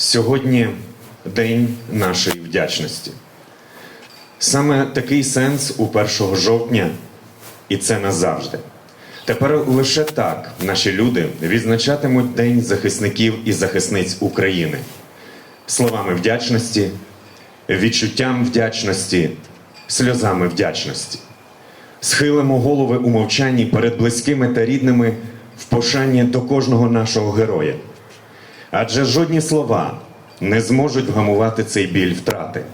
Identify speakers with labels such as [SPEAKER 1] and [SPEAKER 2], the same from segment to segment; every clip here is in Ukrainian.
[SPEAKER 1] Сьогодні день нашої вдячності. Саме такий сенс у 1 жовтня, і це назавжди. Тепер лише так наші люди відзначатимуть День захисників і захисниць України словами вдячності, відчуттям вдячності, сльозами вдячності. Схилимо голови у мовчанні перед близькими та рідними в пошанні до кожного нашого героя. Адже жодні слова не зможуть вгамувати цей біль втрати.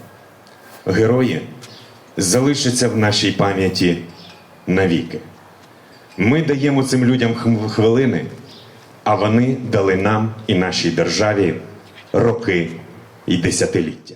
[SPEAKER 1] Герої залишаться в нашій пам'яті навіки. Ми даємо цим людям хвилини, а вони дали нам і нашій державі роки і десятиліття.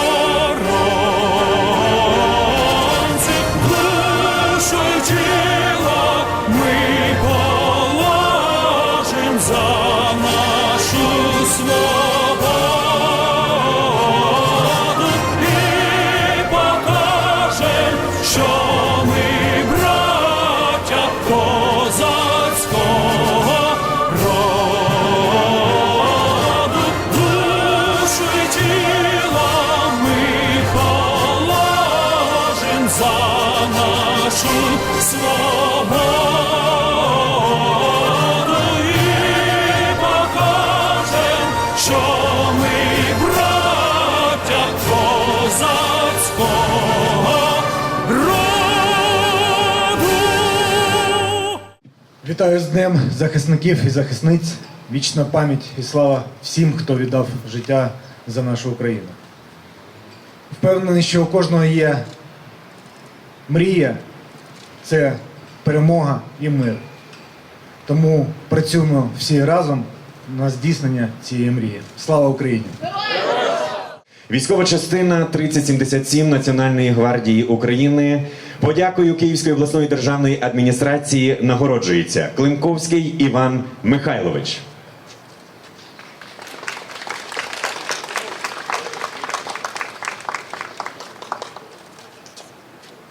[SPEAKER 2] за нашу свободу і покажем, що ми браття козацького роду.
[SPEAKER 3] Вітаю з Днем захисників і захисниць. Вічна пам'ять і слава всім, хто віддав життя за нашу Україну. Впевнений, що у кожного є мрія це перемога і мир. Тому працюємо всі разом на здійснення цієї мрії. Слава Україні!
[SPEAKER 1] Військова частина 3077 Національної гвардії України. Подякою Київської обласної державної адміністрації нагороджується Климковський Іван Михайлович.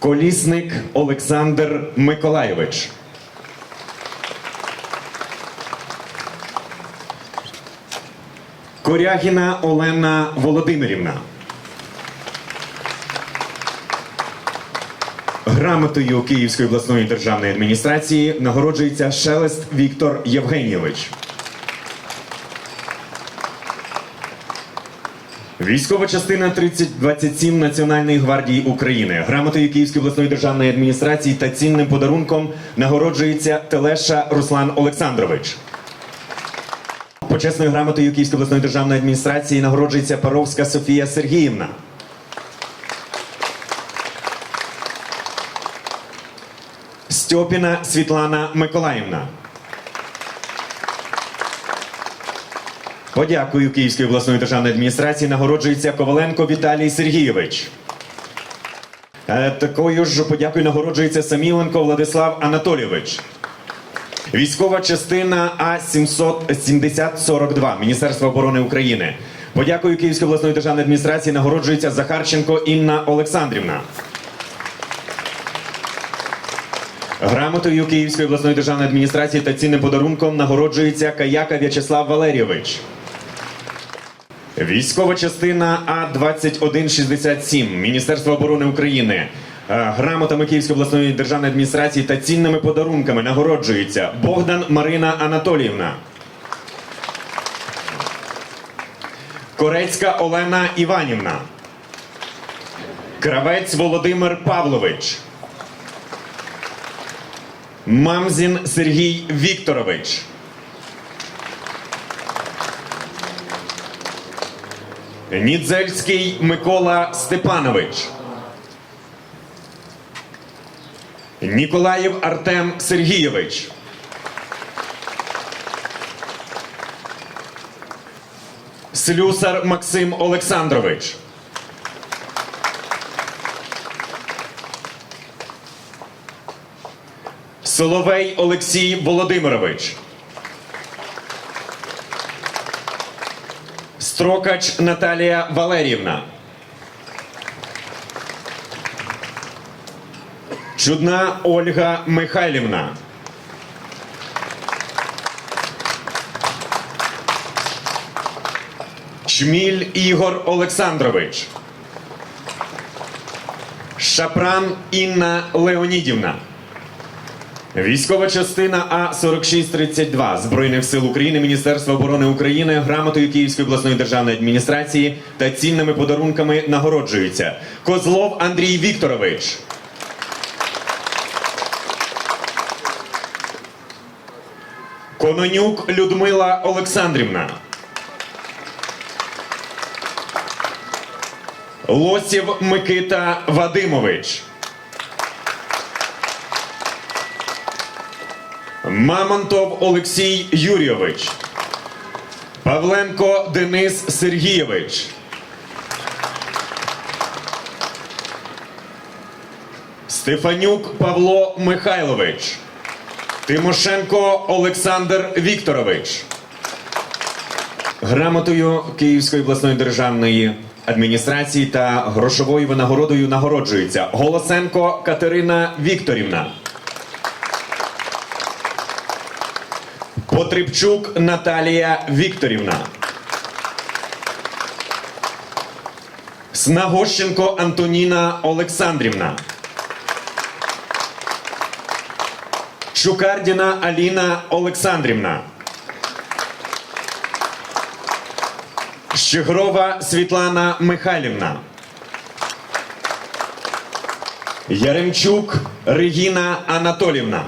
[SPEAKER 1] Колісник Олександр Миколайович. Корягіна Олена Володимирівна. Грамотою Київської обласної державної адміністрації нагороджується Шелест Віктор Євгенійович. Військова частина 3027 Національної гвардії України. Грамотою Київської обласної державної адміністрації та цінним подарунком нагороджується Телеша Руслан Олександрович. Почесною грамотою Київської обласної державної адміністрації нагороджується Паровська Софія Сергіївна. Стьопіна Світлана Миколаївна. Подякою Київської обласної державної адміністрації нагороджується Коваленко Віталій Сергійович. Е, Такою ж подякою нагороджується Саміленко Владислав Анатолійович. Військова частина А 7042 Міністерства оборони України. Подякою Київської обласної державної адміністрації нагороджується Захарченко Інна Олександрівна. Грамотою Київської обласної державної адміністрації та цінним подарунком нагороджується Каяка В'ячеслав Валерійович. Військова частина А-2167 Міністерства оборони України. Е, Грамотами Київської обласної державної адміністрації та цінними подарунками нагороджується Богдан Марина Анатоліївна. Корецька Олена Іванівна. Кравець Володимир Павлович. Мамзін Сергій Вікторович. Нідзельський Микола Степанович. Ніколаєв Артем Сергійович. Слюсар Максим Олександрович. Соловей Олексій Володимирович. Строкач Наталія Валеріївна. Чудна Ольга Михайлівна. Чміль Ігор Олександрович. Шапран Інна Леонідівна. Військова частина А-4632 Збройних сил України, Міністерства оборони України, грамотою Київської обласної державної адміністрації та цінними подарунками нагороджується. Козлов Андрій Вікторович. Кононюк Людмила Олександрівна. Лосів Микита Вадимович. Мамонтов Олексій Юрійович. Павленко Денис Сергійович. Стефанюк Павло Михайлович. Тимошенко Олександр Вікторович. Грамотою Київської обласної державної адміністрації та грошовою винагородою нагороджується Голосенко Катерина Вікторівна. Потребчук Наталія Вікторівна. Снагощенко Антоніна Олександрівна. Чукардіна Аліна Олександрівна. Щегрова Світлана Михайлівна. Яремчук Регіна Анатолівна.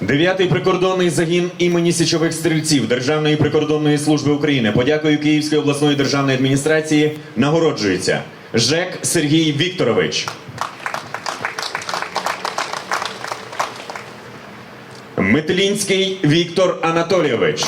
[SPEAKER 1] Дев'ятий прикордонний загін імені січових стрільців Державної прикордонної служби України. Подякою Київської обласної державної адміністрації нагороджується ЖЕК Сергій Вікторович. Метлінський Віктор Анатолійович.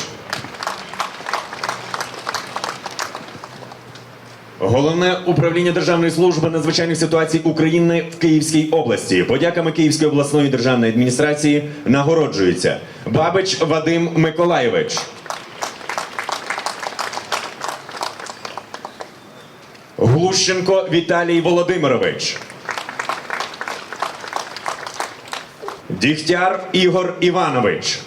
[SPEAKER 1] Головне управління Державної служби надзвичайних ситуацій України в Київській області. Подяками Київської обласної державної адміністрації нагороджується Бабич Вадим Миколаєвич. Глущенко Віталій Володимирович. Дігтяр Ігор Іванович.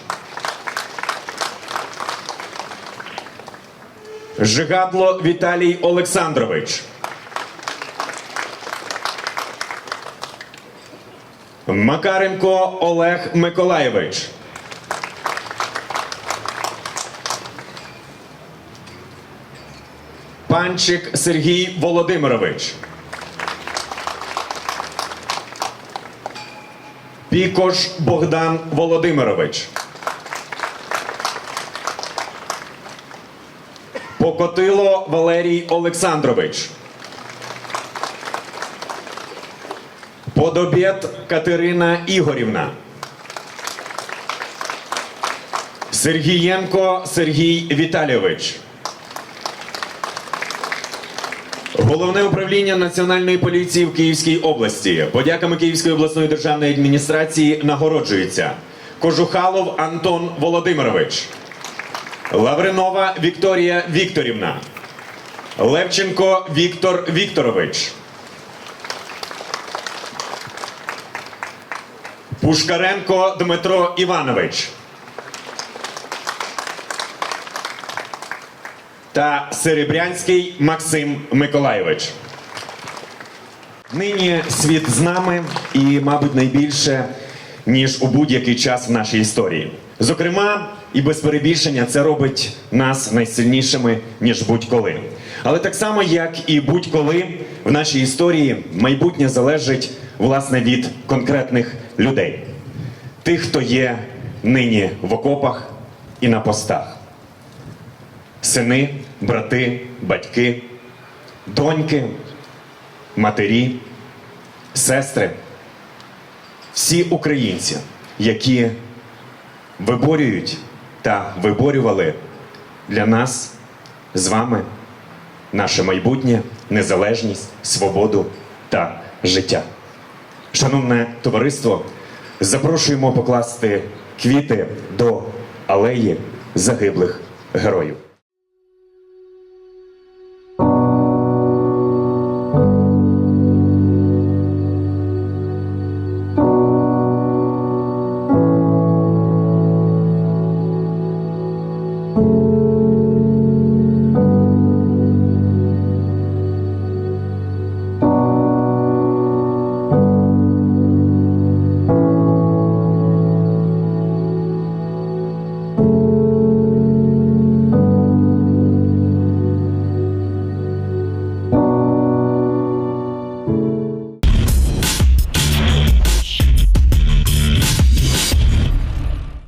[SPEAKER 1] Жигадло Віталій Олександрович. Макаренко Олег Миколаєвич. Панчик Сергій Володимирович. Пікош Богдан Володимирович. Покотило Валерій Олександрович. Подобєт Катерина Ігорівна. Сергієнко Сергій Віталійович. Головне управління Національної поліції в Київській області подяками Київської обласної державної адміністрації нагороджується Кожухалов Антон Володимирович, Лавринова Вікторія Вікторівна, Левченко Віктор Вікторович, Пушкаренко Дмитро Іванович. та Серебрянський Максим Миколайович. Нині світ з нами і, мабуть, найбільше, ніж у будь-який час в нашій історії. Зокрема, і без перебільшення це робить нас найсильнішими, ніж будь-коли. Але так само, як і будь-коли в нашій історії майбутнє залежить власне від конкретних людей, тих, хто є нині в окопах і на постах сини, брати, батьки, доньки, матері, сестри, всі українці, які виборюють та виборювали для нас з вами наше майбутнє, незалежність, свободу та життя. Шановне товариство, запрошуємо покласти квіти до алеї загиблих героїв.